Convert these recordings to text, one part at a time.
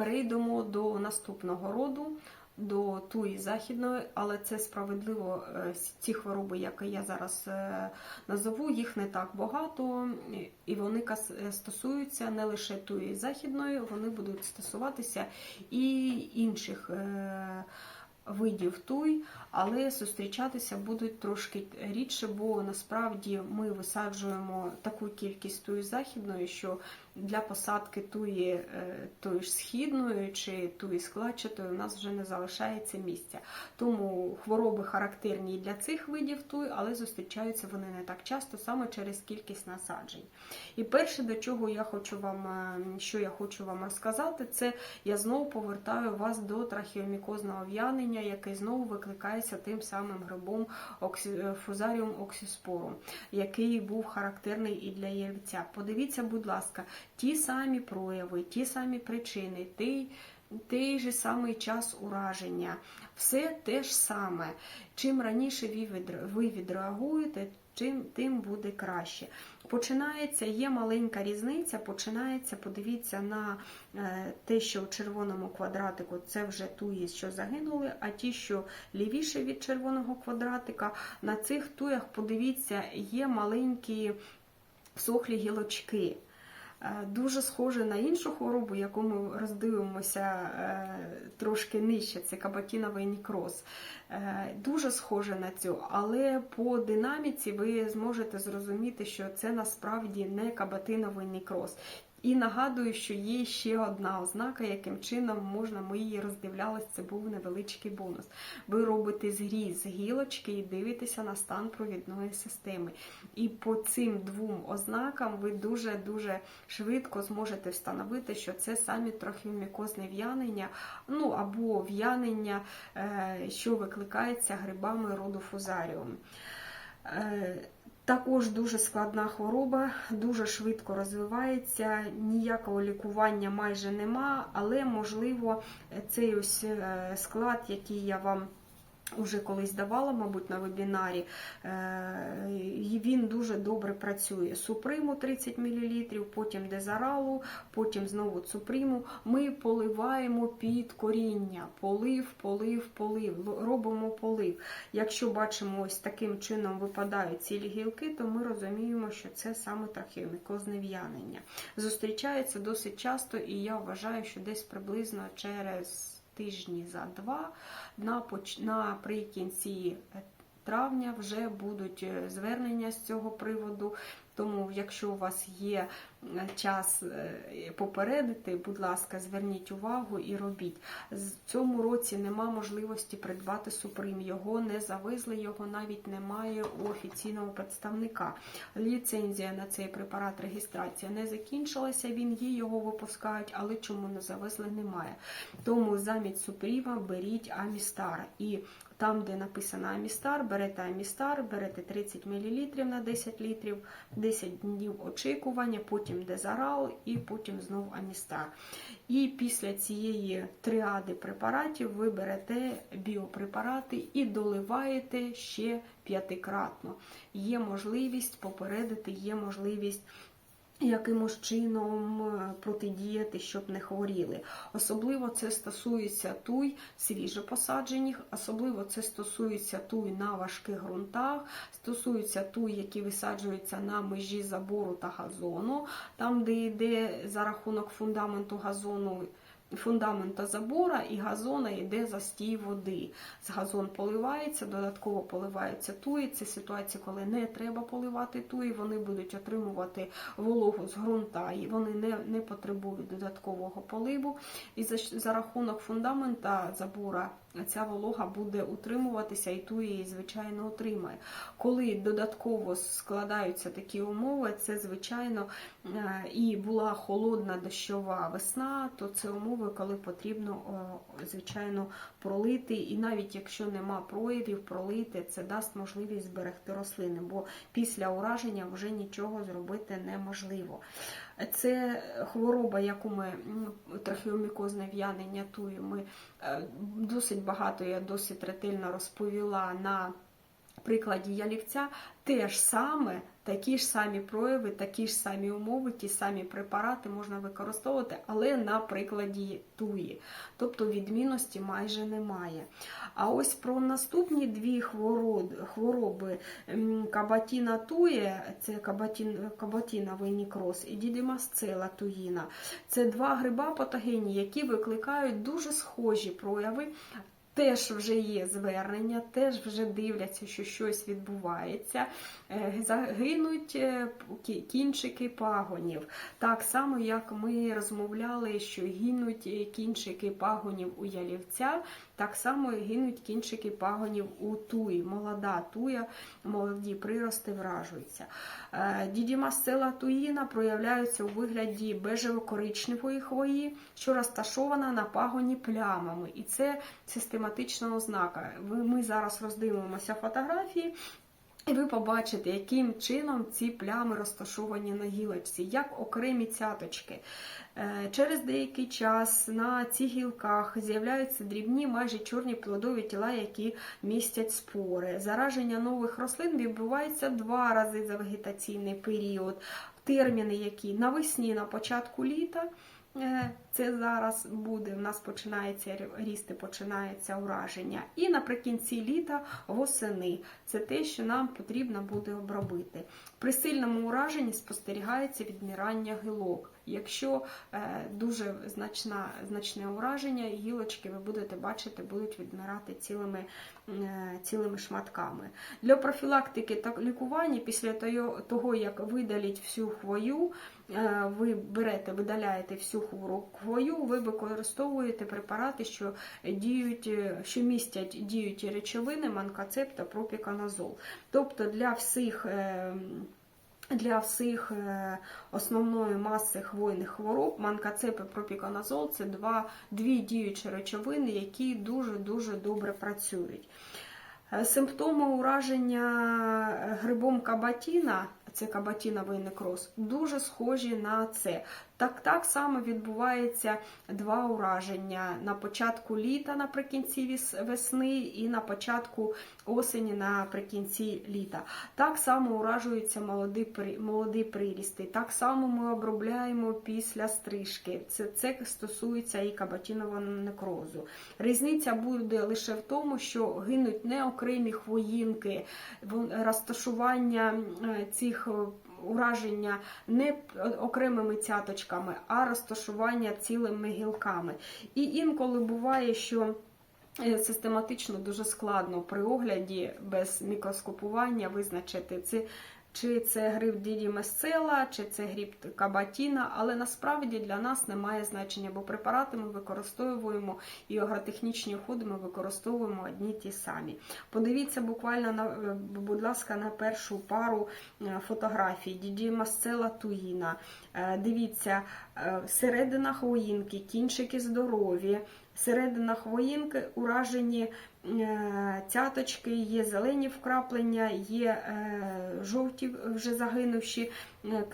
перейдемо до наступного роду, до туї західної, але це справедливо е, ці хвороби, які я зараз е, назову, їх не так багато, і вони е, стосуються не лише туї західної, вони будуть стосуватися і інших. Видів туй, але зустрічатися будуть трошки рідше, бо насправді ми висаджуємо таку кількість туї західної, що для посадки туї е, тої ж східної чи туї складчатої у нас вже не залишається місця. Тому хвороби характерні і для цих видів туй, але зустрічаються вони не так часто саме через кількість насаджень. І перше, до чого я хочу вам, е, що я хочу вам розказати, це я знову повертаю вас до трахеомікозного в'янення, яке знову викликається тим самим грибом фузаріум оксіспорум, який був характерний і для яйця. Подивіться, будь ласка, ті самі прояви, ті самі причини, той, той же самий час ураження, все те ж саме. Чим раніше ви відреагуєте, чим тим буде краще. Починається, є маленька різниця, починається, подивіться на е, те, що у червоному квадратику це вже туї, що загинули, а ті, що лівіше від червоного квадратика, на цих туях, подивіться, є маленькі сохлі гілочки. Е, Дуже схоже на іншу хворобу, яку ми роздивимося е, трошки нижче, це кабатіновий нікроз. Е, Дуже схоже на цю, але по динаміці ви зможете зрозуміти, що це насправді не кабатиновий нікроз. І нагадую, що є ще одна ознака, яким чином можна, ми її роздивлялись, це був невеличкий бонус. Ви робите зріз гілочки і дивитеся на стан провідної системи. І по цим двом ознакам ви дуже-дуже швидко зможете встановити, що це самі трохімікозне в'янення, ну або в'янення, е, що викликається грибами роду фузаріум. Також дуже складна хвороба, дуже швидко розвивається, ніякого лікування майже нема, але можливо цей ось е, склад, який я вам уже колись давала, мабуть, на вебінарі, е, він дуже добре працює. Суприму 30 мл, потім дезаралу, потім знову цуприму. Ми поливаємо під коріння. Полив, полив, полив. Робимо полив. Якщо бачимо, ось таким чином випадають цілі гілки, то ми розуміємо, що це саме трахеомікозне в'янення. Зустрічається досить часто, і я вважаю, що десь приблизно через тижні за два наприкінці травня вже будуть е, звернення з цього приводу. Тому, якщо у вас є е, час е, попередити, будь ласка, зверніть увагу і робіть. З цьому році нема можливості придбати суприм. Його не завезли, його навіть немає у офіційного представника. Ліцензія на цей препарат, реєстрація не закінчилася. Він є, його випускають, але чому не завезли, немає. Тому замість супріма беріть Амістар. І там, де написано Амістар, берете Амістар, берете 30 мл на 10 літрів, 10 днів очікування, потім дезарал і потім знов Амістар. І після цієї тріади препаратів ви берете біопрепарати і доливаєте ще п'ятикратно. Є можливість попередити, є можливість якимось чином е, протидіяти, щоб не хворіли. Особливо це стосується туй свіжопосаджених, особливо це стосується туй на важких ґрунтах, стосується туй, які висаджуються на межі забору та газону, там, де йде за рахунок фундаменту газону. Фундамента забора і газона йде застій води. З газон поливається, додатково поливається туї. Це ситуація, коли не треба поливати туї, вони будуть отримувати вологу з ґрунта, і вони не, не потребують додаткового поливу. І за, за рахунок фундамента забора ця волога буде утримуватися, і туї її, звичайно, отримає. Коли додатково складаються такі умови, це звичайно е, і була холодна дощова весна, то це умови, коли потрібно, звичайно, пролити. І навіть якщо нема проявів, пролити це дасть можливість зберегти рослини, бо після ураження вже нічого зробити неможливо. Це хвороба, яку ми трахеомікозне в'янення тую, ми е, досить багато, я досить ретельно розповіла на прикладі ялівця. Те ж саме, такі ж самі прояви, такі ж самі умови, ті самі препарати можна використовувати, але на прикладі туї. Тобто відмінності майже немає. А ось про наступні дві хвороби кабатіна тує, це кабатін, кабатіновий нікроз, і дідимасцела туїна. Це два гриба патогенні, які викликають дуже схожі прояви. Теж вже є звернення, теж вже дивляться, що щось відбувається. Е, Загинуть е, кінчики пагонів. Так само, як ми розмовляли, що гинуть е, кінчики пагонів у ялівця, так само гинуть кінчики пагонів у туї. Молода туя, молоді прирости вражуються. Е, Дідімасцела туїна проявляються у вигляді бежево-коричневої хвої, що розташована на пагоні плямами. І це систематична ознака. Ви- Ми зараз роздивимося фотографії. І ви побачите, яким чином ці плями розташовані на гілочці, як окремі цяточки. Е, Через деякий час на цих гілках з'являються дрібні, майже чорні плодові тіла, які містять спори. Зараження нових рослин відбувається два рази за вегетаційний період. Терміни, які навесні, на початку літа. Це зараз буде. У нас починається рісти, починається ураження. І наприкінці літа восени. Це те, що нам потрібно буде обробити. При сильному ураженні спостерігається відмирання гілок. Якщо е, дуже значна, значне ураження, гілочки ви будете бачити, будуть відмирати цілими, е, цілими шматками. Для профілактики та лікування після того, як видаліть всю хвою, е, ви берете, видаляєте всю хвору- хвою, ви використовуєте препарати, що діють, е, що містять діючі речовини, манкацеп та пропіканазол. Тобто для всіх. е, для всіх е, основної маси хвойних хвороб манкацеп і пропіканазол це два, дві діючі речовини, які дуже-дуже добре працюють. Симптоми ураження грибом кабатіна, це кабатіновий некроз, дуже схожі на це. Так, так само відбувається два ураження на початку літа наприкінці весни і на початку осені наприкінці літа. Так само уражуються молоді, молоді прирісти. Так само ми обробляємо після стрижки. Це, це стосується і кабатінового некрозу. Різниця буде лише в тому, що гинуть не окремі хвоїнки, розташування е, цих ураження не окремими цяточками, а розташування цілими гілками. І інколи буває, що е, систематично дуже складно при огляді без мікроскопування визначити це. Чи це гриб Діді Месцела, чи це гриб Кабатіна, але насправді для нас немає значення, бо препарати ми використовуємо і агротехнічні уходи ми використовуємо одні ті самі. Подивіться буквально на, е, будь ласка, на першу пару е, фотографій Діді Масцела Туїна. Е, Дивіться, середина хвоїнки, кінчики здорові, середина хвоїнки уражені е, цяточки, є зелені вкраплення, є е, жовті вже загинувші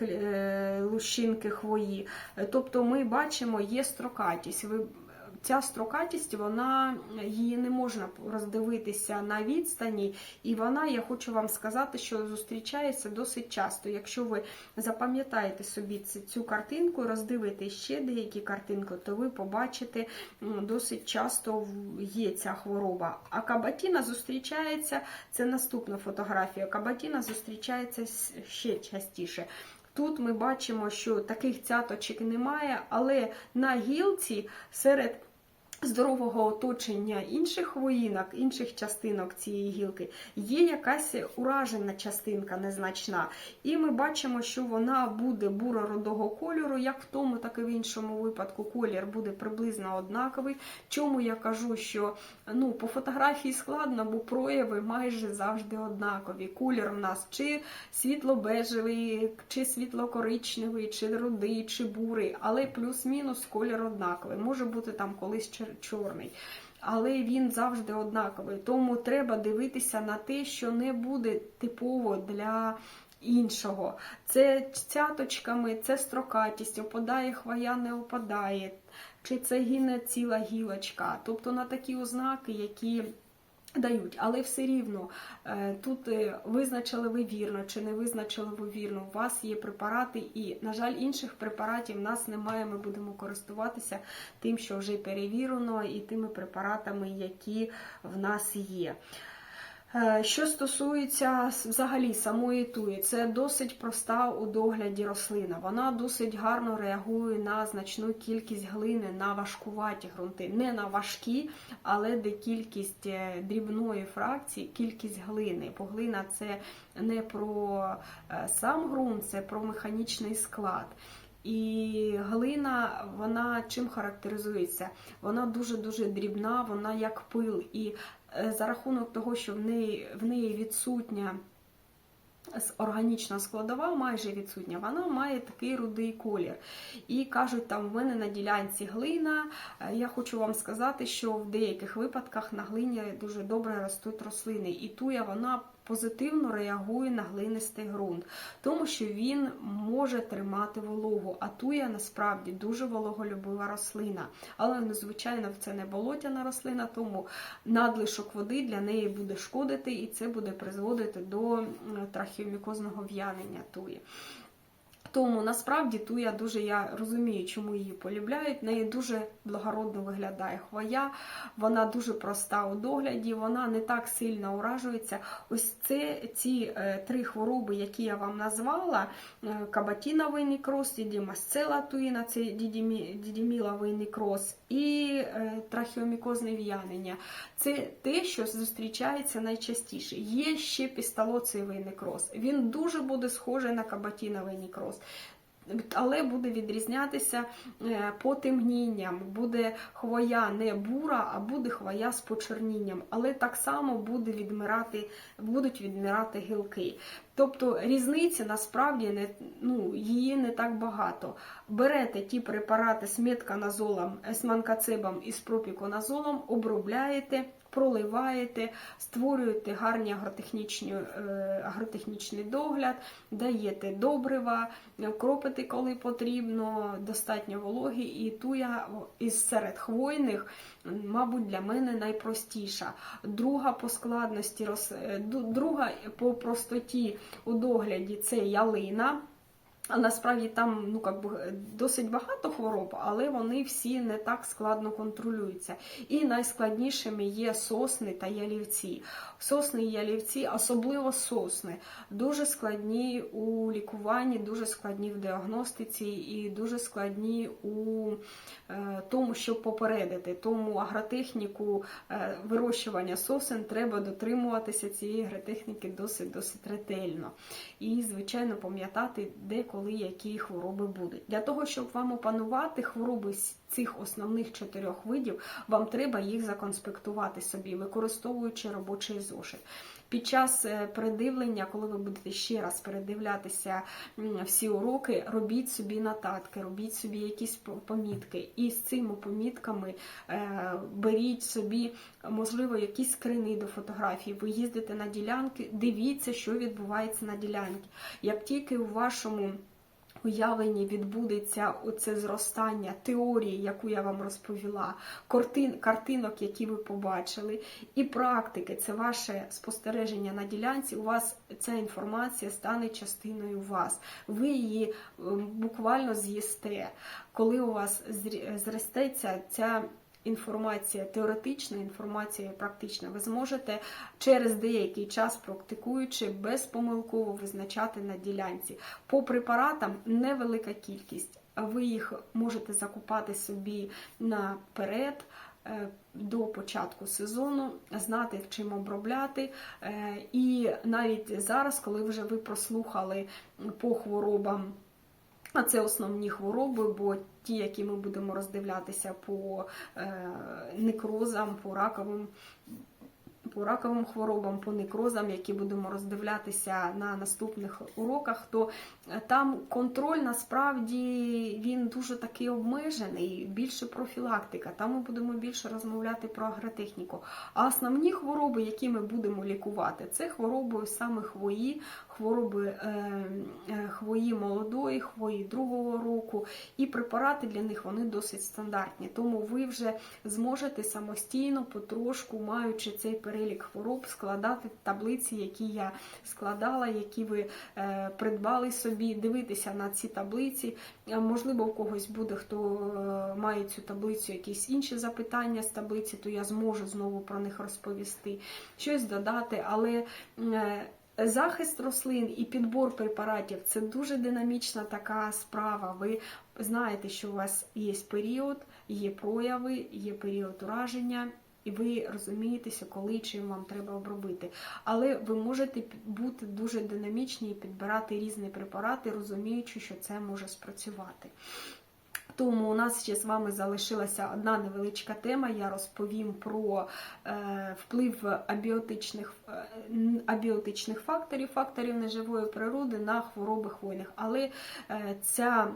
е, лущинки хвої. Тобто ми бачимо, є строкатість. Ця строкатість, вона її не можна роздивитися на відстані, і вона, я хочу вам сказати, що зустрічається досить часто. Якщо ви запам'ятаєте собі цю картинку, роздивите ще деякі картинки, то ви побачите досить часто є ця хвороба. А кабатіна зустрічається, це наступна фотографія. Кабатіна зустрічається ще частіше. Тут ми бачимо, що таких цяточок немає, але на гілці серед здорового оточення інших хвоїнок, інших частинок цієї гілки, є якась уражена частинка незначна. І ми бачимо, що вона буде буро-рудого кольору, як в тому, так і в іншому випадку колір буде приблизно однаковий. Чому я кажу, що ну, по фотографії складно, бо прояви майже завжди однакові. Колір у нас чи світло-бежевий, чи світло-коричневий, чи рудий, чи бурий, але плюс-мінус колір однаковий. Може бути там колись чер- чорний. Але він завжди однаковий. Тому треба дивитися на те, що не буде типово для іншого. Це цяточками, це строкатість, опадає хвоя, не опадає, чи це гине ціла гілочка. Тобто на такі ознаки, які Дають, але все рівно е, тут е, визначили ви вірно чи не визначили ви вірно. У вас є препарати, і, на жаль, інших препаратів в нас немає. Ми будемо користуватися тим, що вже перевірено, і тими препаратами, які в нас є. Е, Що стосується взагалі самої туї, це досить проста у догляді рослина. Вона досить гарно реагує на значну кількість глини, на важкуваті ґрунти. Не на важкі, але де кількість е, дрібної фракції, кількість глини. Бо глина це не про е, сам ґрунт, це про механічний склад. І глина, вона чим характеризується? Вона дуже-дуже дрібна, вона як пил. І за рахунок того, що в неї, в неї відсутня органічна складова, майже відсутня, вона має такий рудий колір. І кажуть, там в мене на ділянці глина. Е, Я хочу вам сказати, що в деяких випадках на глині дуже добре ростуть рослини. І туя вона позитивно реагує на глинистий ґрунт, тому що він може тримати вологу. А туя насправді дуже вологолюбива рослина. Але, ну, звичайно, це не болотяна рослина, тому надлишок води для неї буде шкодити, і це буде призводити до трахіомікозного в'янення туї. Тому насправді туя дуже я розумію, чому її полюбляють. В неї дуже благородно виглядає хвоя, вона дуже проста у догляді, вона не так сильно уражується. Ось це ці е, три хвороби, які я вам назвала: е, кабатіновий некроз, дідімасцела туїна, це дідімі- дідіміловий некроз і е, трахеомікозне в'янення. Це те, що зустрічається найчастіше. Є ще пістолоцевий некроз. Він дуже буде схожий на кабатіновий некроз. Але буде відрізнятися е, потемнінням, буде хвоя не бура, а буде хвоя з почернінням. Але так само буде відмирати, будуть відмирати гілки. Тобто різниці насправді не, ну, її не так багато. Берете ті препарати з метканазолом, з манкацебом і з пропіконазолом, обробляєте, проливаєте, створюєте агротехнічні, е, агротехнічний догляд, даєте добрива, кропите, коли потрібно, достатньо вологі, і туя із серед хвойних, мабуть, для мене найпростіша. Друга по складності, е, друга по простоті у догляді це ялина. А насправді там ну, как би, досить багато хвороб, але вони всі не так складно контролюються. І найскладнішими є сосни та ялівці. Сосни і ялівці, особливо сосни, дуже складні у лікуванні, дуже складні в діагностиці і дуже складні у е, тому, щоб попередити. Тому агротехніку е, вирощування сосен треба дотримуватися цієї агротехніки досить досить ретельно. І, звичайно, пам'ятати, де коли які хвороби будуть. Для того, щоб вам опанувати хвороби з цих основних чотирьох видів, вам треба їх законспектувати собі, використовуючи робочий зошит. Під час е, передивлення, коли ви будете ще раз передивлятися всі уроки, робіть собі нотатки, робіть собі якісь по- помітки. І з цими помітками е, беріть собі, можливо, якісь скрини до фотографій. Ви їздите на ділянки, дивіться, що відбувається на ділянці. Як тільки у вашому уявленні відбудеться оце зростання теорії, яку я вам розповіла, картин, картинок, які ви побачили, і практики, це ваше спостереження на ділянці, у вас ця інформація стане частиною вас. Ви її ем, буквально з'їсте. Коли у вас зростеться ця інформація, теоретична інформація практична, ви зможете через деякий час практикуючи безпомилково визначати на ділянці. По препаратам невелика кількість, ви їх можете закупати собі наперед. е, До початку сезону знати, чим обробляти, Е, і навіть зараз, коли вже ви прослухали по хворобам це основні хвороби, бо ті, які ми будемо роздивлятися по е, некрозам, по раковим. По раковим хворобам, по некрозам, які будемо роздивлятися на наступних уроках, то е, там контроль насправді він дуже такий обмежений, більше профілактика. Там ми будемо більше розмовляти про агротехніку. А основні хвороби, які ми будемо лікувати, це хвороби саме хвої, хвороби е, е, хвої молодої, хвої другого року, і препарати для них вони досить стандартні. Тому ви вже зможете самостійно, потрошку, маючи цей перелік хвороб, складати таблиці, які я складала, які ви е, придбали собі, дивитися на ці таблиці. Можливо, у когось буде, хто е, має цю таблицю, якісь інші запитання з таблиці, то я зможу знову про них розповісти, щось додати, але. е, Захист рослин і підбор препаратів це дуже динамічна така справа. Ви знаєте, що у вас є період, є прояви, є період ураження, і ви розумієтеся, коли чим вам треба обробити. Але ви можете бути дуже динамічні і підбирати різні препарати, розуміючи, що це може спрацювати. Тому у нас ще з вами залишилася одна невеличка тема. Я розповім про е, вплив абіотичних, е, абіотичних факторів, факторів неживої природи на хвороби хвойних. Але е, ця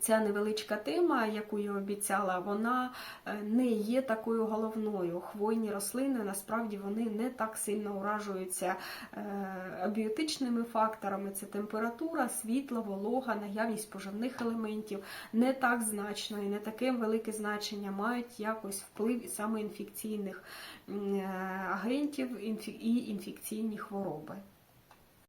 Ця невеличка тема, яку я обіцяла, вона е, не є такою головною. Хвойні рослини насправді вони не так сильно уражуються е, абіотичними факторами. Це температура, світло, волога, наявність поживних елементів не так значно і не таке велике значення мають якось вплив саме інфекційних е, агентів і інфекційні хвороби.